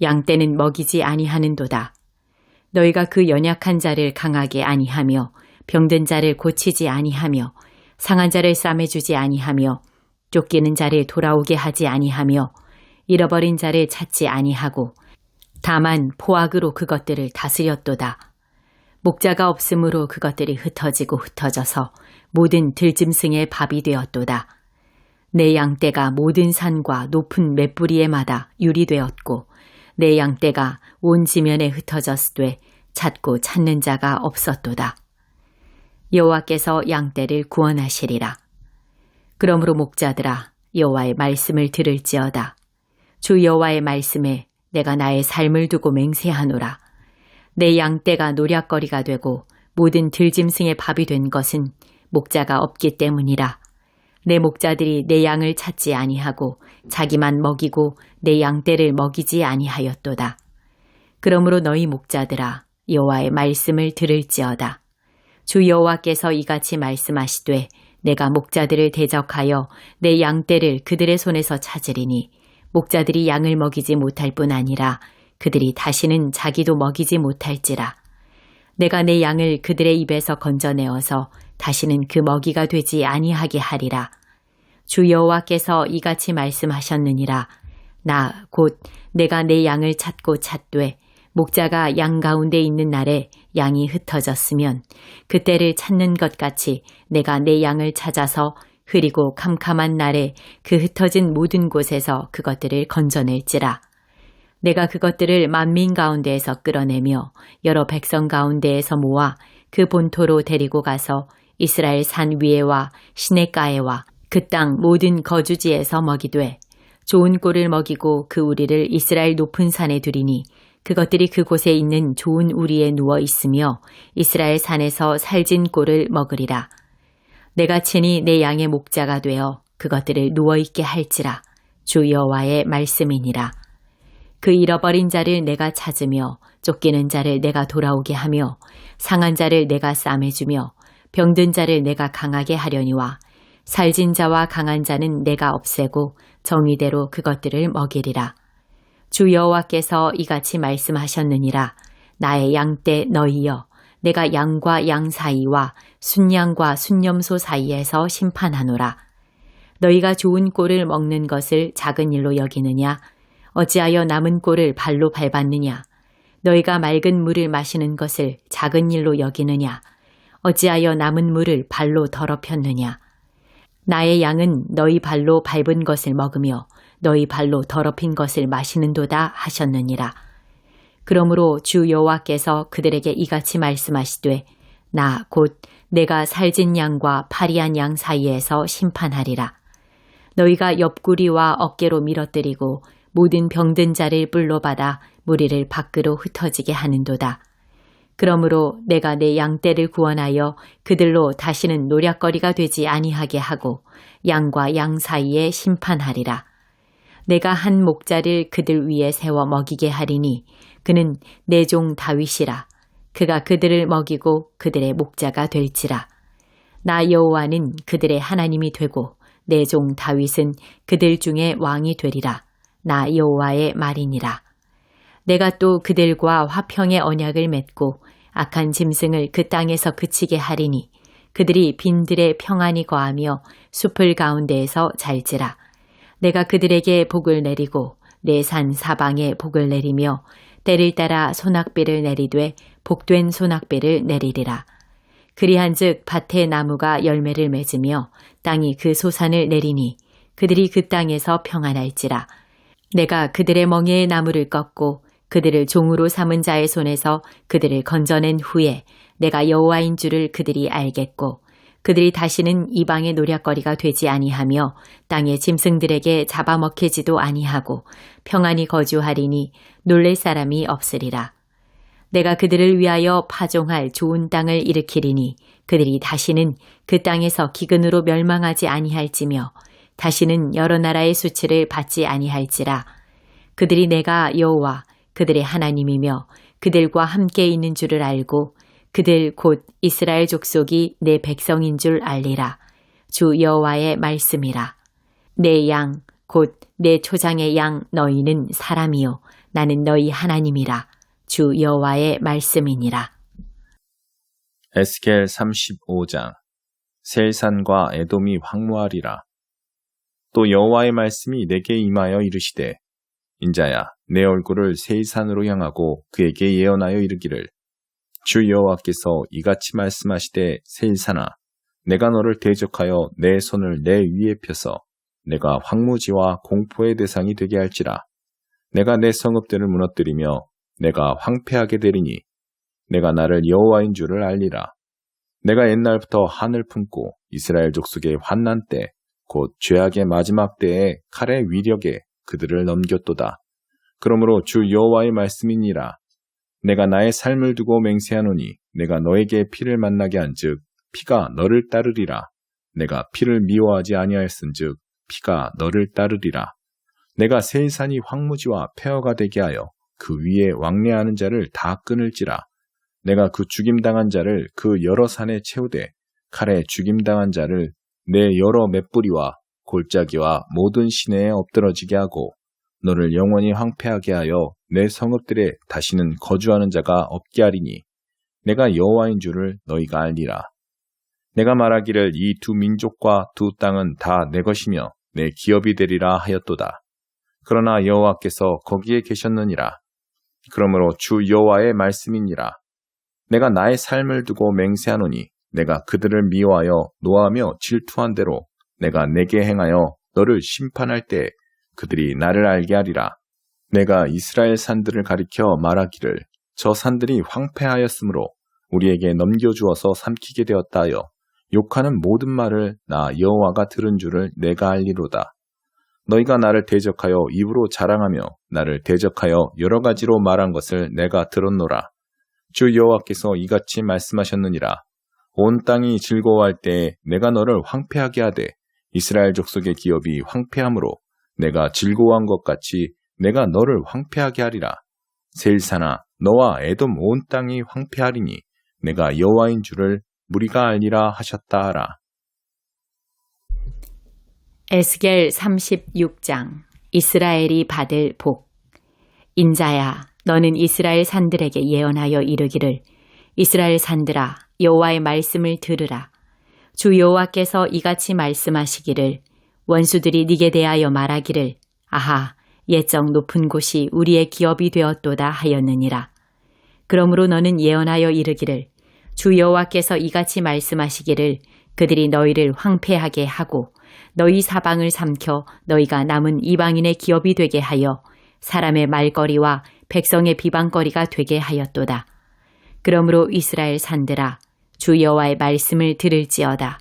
양떼는 먹이지 아니하는도다. 너희가 그 연약한 자를 강하게 아니하며 병든 자를 고치지 아니하며 상한 자를 싸매주지 아니하며 쫓기는 자를 돌아오게 하지 아니하며 잃어버린 자를 찾지 아니하고 다만 포악으로 그것들을 다스렸도다. 목자가 없으므로 그것들이 흩어지고 흩어져서 모든 들짐승의 밥이 되었도다. 내 양떼가 모든 산과 높은 맷뿌리에마다 유리되었고 내 양떼가 온 지면에 흩어졌으되 찾고 찾는 자가 없었도다. 여호와께서 양떼를 구원하시리라. 그러므로 목자들아 여호와의 말씀을 들을지어다. 주 여호와의 말씀에 내가 나의 삶을 두고 맹세하노라. 내 양떼가 노략거리가 되고 모든 들짐승의 밥이 된 것은 목자가 없기 때문이라. 내 목자들이 내 양을 찾지 아니하고 자기만 먹이고 내 양떼를 먹이지 아니하였도다. 그러므로 너희 목자들아 여호와의 말씀을 들을지어다. 주 여호와께서 이같이 말씀하시되 내가 목자들을 대적하여 내 양떼를 그들의 손에서 찾으리니 목자들이 양을 먹이지 못할 뿐 아니라 그들이 다시는 자기도 먹이지 못할지라. 내가 내 양을 그들의 입에서 건져내어서 다시는 그 먹이가 되지 아니하게 하리라. 주 여호와께서 이같이 말씀하셨느니라. 나 곧 내가 내 양을 찾고 찾되 목자가 양 가운데 있는 날에 양이 흩어졌으면 그때를 찾는 것 같이 내가 내 양을 찾아서 흐리고 캄캄한 날에 그 흩어진 모든 곳에서 그것들을 건져낼지라. 내가 그것들을 만민 가운데에서 끌어내며 여러 백성 가운데에서 모아 그 본토로 데리고 가서 이스라엘 산 위에와 시내가에와 그 땅 모든 거주지에서 먹이되 좋은 꼴을 먹이고 그 우리를 이스라엘 높은 산에 두리니 그것들이 그곳에 있는 좋은 우리에 누워 있으며 이스라엘 산에서 살진 꼴을 먹으리라. 내가 친히 내 양의 목자가 되어 그것들을 누워 있게 할지라 주 여호와의 말씀이니라. 그 잃어버린 자를 내가 찾으며 쫓기는 자를 내가 돌아오게 하며 상한 자를 내가 싸매주며 병든 자를 내가 강하게 하려니와 살진 자와 강한 자는 내가 없애고 정의대로 그것들을 먹이리라. 주 여호와께서 이같이 말씀하셨느니라. 나의 양떼 너희여 내가 양과 양 사이와 순양과 순념소 사이에서 심판하노라. 너희가 좋은 꼴을 먹는 것을 작은 일로 여기느냐? 어찌하여 남은 꼴을 발로 밟았느냐? 너희가 맑은 물을 마시는 것을 작은 일로 여기느냐? 어찌하여 남은 물을 발로 더럽혔느냐? 나의 양은 너희 발로 밟은 것을 먹으며 너희 발로 더럽힌 것을 마시는도다 하셨느니라. 그러므로 주 여호와께서 그들에게 이같이 말씀하시되 나 곧 내가 살진 양과 파리한 양 사이에서 심판하리라. 너희가 옆구리와 어깨로 밀어뜨리고 모든 병든 자를 뿔로 받아 무리를 밖으로 흩어지게 하는도다. 그러므로 내가 내 양떼를 구원하여 그들로 다시는 노략거리가 되지 아니하게 하고 양과 양 사이에 심판하리라. 내가 한 목자를 그들 위에 세워 먹이게 하리니 그는 내 종 다윗이라. 그가 그들을 먹이고 그들의 목자가 될지라. 나 여호와는 그들의 하나님이 되고 내 종 다윗은 그들 중에 왕이 되리라. 나 여호와의 말이니라. 내가 또 그들과 화평의 언약을 맺고 악한 짐승을 그 땅에서 그치게 하리니 그들이 빈들에 평안히 거하며 숲을 가운데에서 잘지라. 내가 그들에게 복을 내리고 내 산 사방에 복을 내리며 때를 따라 소낙비를 내리되 복된 소낙비를 내리리라. 그리한즉 밭의 나무가 열매를 맺으며 땅이 그 소산을 내리니 그들이 그 땅에서 평안할지라. 내가 그들의 멍에의 나무를 꺾고 그들을 종으로 삼은 자의 손에서 그들을 건져낸 후에 내가 여호와인 줄을 그들이 알겠고 그들이 다시는 이방의 노략거리가 되지 아니하며 땅의 짐승들에게 잡아먹히지도 아니하고 평안히 거주하리니 놀랄 사람이 없으리라. 내가 그들을 위하여 파종할 좋은 땅을 일으키리니 그들이 다시는 그 땅에서 기근으로 멸망하지 아니할지며 다시는 여러 나라의 수치를 받지 아니할지라. 그들이 내가 여호와 그들의 하나님이며 그들과 함께 있는 줄을 알고 그들 곧 이스라엘 족속이 내 백성인 줄 알리라. 주 여호와의 말씀이라. 내 양, 곧 내 초장의 양 너희는 사람이요. 나는 너희 하나님이라. 주 여호와의 말씀이니라. 에스겔 35장 셀산과 에돔이 황무하리라. 또 여호와의 말씀이 내게 임하여 이르시되 인자야 내 얼굴을 세이산으로 향하고 그에게 예언하여 이르기를. 주 여호와께서 이같이 말씀하시되 세일산아 내가 너를 대적하여 내 손을 내 위에 펴서 내가 황무지와 공포의 대상이 되게 할지라. 내가 내 성읍들을 무너뜨리며 내가 황폐하게 되리니 내가 나를 여호와인 줄을 알리라. 내가 옛날부터 하늘 품고 이스라엘 족속의 환난 때 곧 죄악의 마지막 때에 칼의 위력에 그들을 넘겼도다. 그러므로 주 여호와의 말씀이니라 내가 나의 삶을 두고 맹세하노니 내가 너에게 피를 만나게 한즉 피가 너를 따르리라. 내가 피를 미워하지 아니하였은즉 피가 너를 따르리라. 내가 세산이 황무지와 폐허가 되게 하여 그 위에 왕래하는 자를 다 끊을지라. 내가 그 죽임당한 자를 그 여러 산에 채우되 칼에 죽임당한 자를 내 여러 맷뿌리와 골짜기와 모든 시내에 엎드러지게 하고 너를 영원히 황폐하게 하여 내 성읍들에 다시는 거주하는 자가 없게 하리니 내가 여호와인 줄을 너희가 알리라. 내가 말하기를 이 두 민족과 두 땅은 다 내 것이며 내 기업이 되리라 하였도다. 그러나 여호와께서 거기에 계셨느니라. 그러므로 주 여호와의 말씀이니라. 내가 나의 삶을 두고 맹세하노니 내가 그들을 미워하여 노하며 질투한 대로 내가 내게 행하여 너를 심판할 때 그들이 나를 알게 하리라. 내가 이스라엘 산들을 가리켜 말하기를 저 산들이 황폐하였으므로 우리에게 넘겨주어서 삼키게 되었다 하여 욕하는 모든 말을 나 여호와가 들은 줄을 내가 알리로다. 너희가 나를 대적하여 입으로 자랑하며 나를 대적하여 여러 가지로 말한 것을 내가 들었노라. 주 여호와께서 이같이 말씀하셨느니라. 온 땅이 즐거워할 때에 내가 너를 황폐하게 하되 이스라엘 족속의 기업이 황폐함으로 내가 즐거워한 것 같이 내가 너를 황폐하게 하리라. 세일사나 너와 에돔 온 땅이 황폐하리니 내가 여호와인 줄을 무리가 알리라 하셨다 하라. 에스겔 36장 이스라엘이 받을 복 인자야 너는 이스라엘 산들에게 예언하여 이르기를 이스라엘 산들아 여호와의 말씀을 들으라 주 여호와께서 이같이 말씀하시기를 원수들이 네게 대하여 말하기를 아하 예정 높은 곳이 우리의 기업이 되었도다 하였느니라. 그러므로 너는 예언하여 이르기를 주 여호와께서 이같이 말씀하시기를 그들이 너희를 황폐하게 하고 너희 사방을 삼켜 너희가 남은 이방인의 기업이 되게 하여 사람의 말거리와 백성의 비방거리가 되게 하였도다. 그러므로 이스라엘 산들아 주 여호와의 말씀을 들을지어다.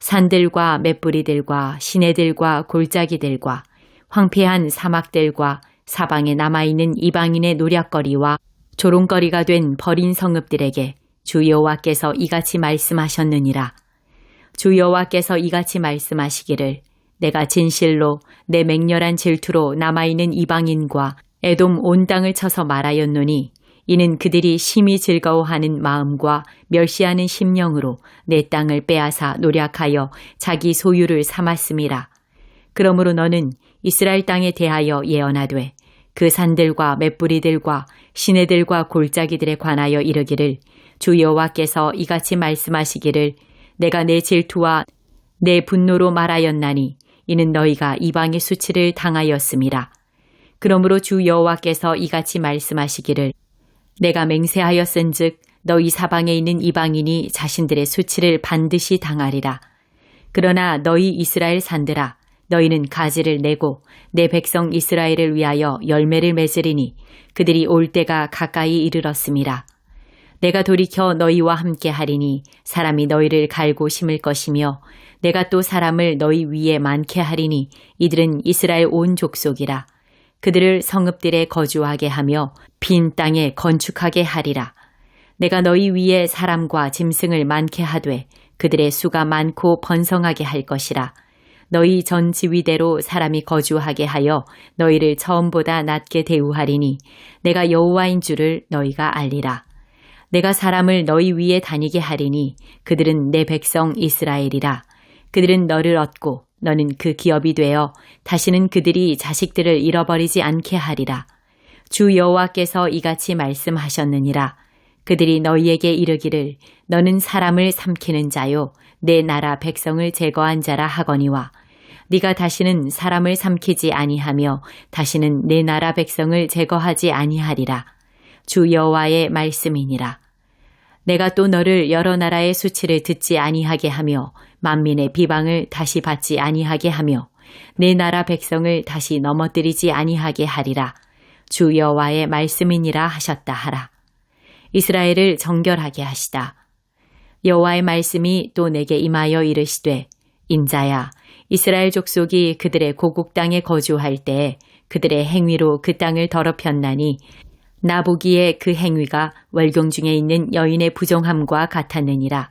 산들과 맷뿌리들과 시내들과 골짜기들과 황폐한 사막들과 사방에 남아있는 이방인의 노략거리와 조롱거리가 된 버린 성읍들에게 주 여호와께서 이같이 말씀하셨느니라. 주 여호와께서 이같이 말씀하시기를 내가 진실로 내 맹렬한 질투로 남아있는 이방인과 애돔 온 땅을 쳐서 말하였노니 이는 그들이 심히 즐거워하는 마음과 멸시하는 심령으로 내 땅을 빼앗아 노력하여 자기 소유를 삼았음이라. 그러므로 너는 이스라엘 땅에 대하여 예언하되 그 산들과 맷뿌리들과 시내들과 골짜기들에 관하여 이르기를 주 여호와께서 이같이 말씀하시기를 내가 내 질투와 내 분노로 말하였나니 이는 너희가 이방의 수치를 당하였음이라. 그러므로 주 여호와께서 이같이 말씀하시기를 내가 맹세하였은즉 너희 사방에 있는 이방인이 자신들의 수치를 반드시 당하리라. 그러나 너희 이스라엘 산들아 너희는 가지를 내고 내 백성 이스라엘을 위하여 열매를 맺으리니 그들이 올 때가 가까이 이르렀습니다. 내가 돌이켜 너희와 함께 하리니 사람이 너희를 갈고 심을 것이며 내가 또 사람을 너희 위에 많게 하리니 이들은 이스라엘 온 족속이라. 그들을 성읍들에 거주하게 하며 빈 땅에 건축하게 하리라. 내가 너희 위에 사람과 짐승을 많게 하되 그들의 수가 많고 번성하게 할 것이라. 너희 전 지위대로 사람이 거주하게 하여 너희를 처음보다 낮게 대우하리니 내가 여호와인 줄을 너희가 알리라. 내가 사람을 너희 위에 다니게 하리니 그들은 내 백성 이스라엘이라. 그들은 너를 얻고 너는 그 기업이 되어 다시는 그들이 자식들을 잃어버리지 않게 하리라. 주 여호와께서 이같이 말씀하셨느니라. 그들이 너희에게 이르기를 너는 사람을 삼키는 자요 내 나라 백성을 제거한 자라 하거니와 네가 다시는 사람을 삼키지 아니하며 다시는 내 나라 백성을 제거하지 아니하리라. 주 여호와의 말씀이니라. 내가 또 너를 여러 나라의 수치를 듣지 아니하게 하며 만민의 비방을 다시 받지 아니하게 하며 내 나라 백성을 다시 넘어뜨리지 아니하게 하리라. 주 여호와의 말씀이니라 하셨다 하라. 이스라엘을 정결하게 하시다. 여호와의 말씀이 또 내게 임하여 이르시되 인자야 이스라엘 족속이 그들의 고국 땅에 거주할 때 그들의 행위로 그 땅을 더럽혔나니 나 보기에 그 행위가 월경 중에 있는 여인의 부정함과 같았느니라.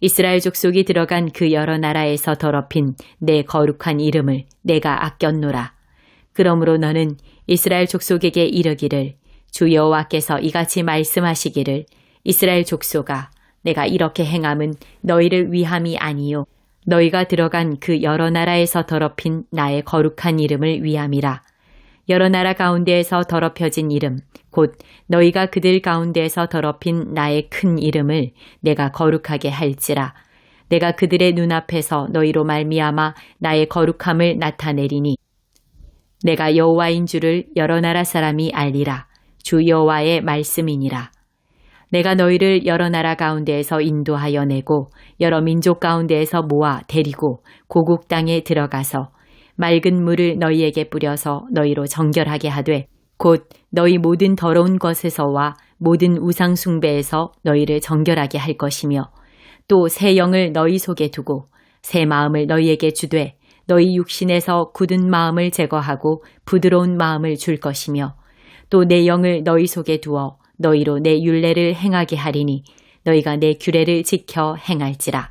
이스라엘 족속이 들어간 그 여러 나라에서 더럽힌 내 거룩한 이름을 내가 아꼈노라. 그러므로 너는 이스라엘 족속에게 이르기를 주 여호와께서 이같이 말씀하시기를 이스라엘 족속아 내가 이렇게 행함은 너희를 위함이 아니요 너희가 들어간 그 여러 나라에서 더럽힌 나의 거룩한 이름을 위함이라. 여러 나라 가운데에서 더럽혀진 이름, 곧 너희가 그들 가운데에서 더럽힌 나의 큰 이름을 내가 거룩하게 할지라. 내가 그들의 눈앞에서 너희로 말미암아 나의 거룩함을 나타내리니 내가 여호와인 줄을 여러 나라 사람이 알리라. 주 여호와의 말씀이니라. 내가 너희를 여러 나라 가운데에서 인도하여 내고 여러 민족 가운데에서 모아 데리고 고국 땅에 들어가서 맑은 물을 너희에게 뿌려서 너희로 정결하게 하되 곧 너희 모든 더러운 것에서와 모든 우상 숭배에서 너희를 정결하게 할 것이며 또 새 영을 너희 속에 두고 새 마음을 너희에게 주되 너희 육신에서 굳은 마음을 제거하고 부드러운 마음을 줄 것이며 또 내 영을 너희 속에 두어 너희로 내 율례를 행하게 하리니 너희가 내 규례를 지켜 행할지라.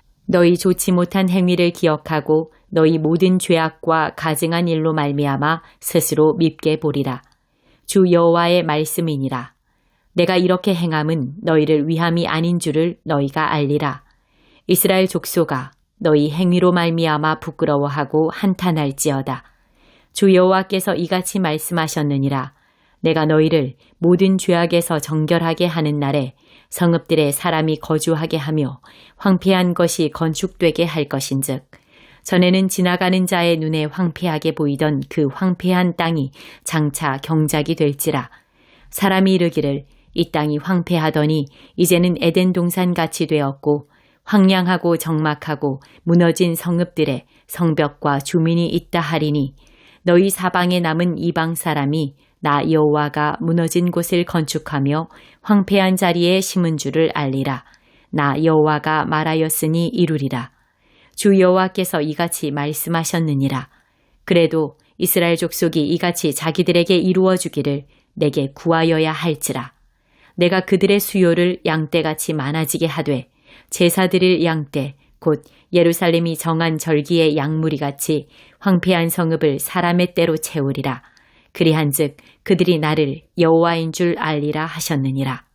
너희 좋지 못한 행위를 기억하고 너희 모든 죄악과 가증한 일로 말미암아 스스로 밉게 보리라. 주 여호와의 말씀이니라. 내가 이렇게 행함은 너희를 위함이 아닌 줄을 너희가 알리라. 이스라엘 족속아 너희 행위로 말미암아 부끄러워하고 한탄할지어다. 주 여호와께서 이같이 말씀하셨느니라. 내가 너희를 모든 죄악에서 정결하게 하는 날에 성읍들에 사람이 거주하게 하며 황폐한 것이 건축되게 할 것인즉 전에는 지나가는 자의 눈에 황폐하게 보이던 그 황폐한 땅이 장차 경작이 될지라 사람이 이르기를 이 땅이 황폐하더니 이제는 에덴 동산 같이 되었고 황량하고 적막하고 무너진 성읍들에 성벽과 주민이 있다 하리니 너희 사방에 남은 이방 사람이 나 여호와가 무너진 곳을 건축하며 황폐한 자리에 심은 줄을 알리라. 나 여호와가 말하였으니 이루리라. 주 여호와께서 이같이 말씀하셨느니라. 그래도 이스라엘 족속이 이같이 자기들에게 이루어 주기를 내게 구하여야 할지라. 내가 그들의 수요를 양떼같이 많아지게 하되 제사 드릴 양떼 곧 예루살렘이 정한 절기의 양무리 같이 황폐한 성읍을 사람의 때로 채우리라. 그리한즉 그들이 나를 여호와인 줄 알리라 하셨느니라.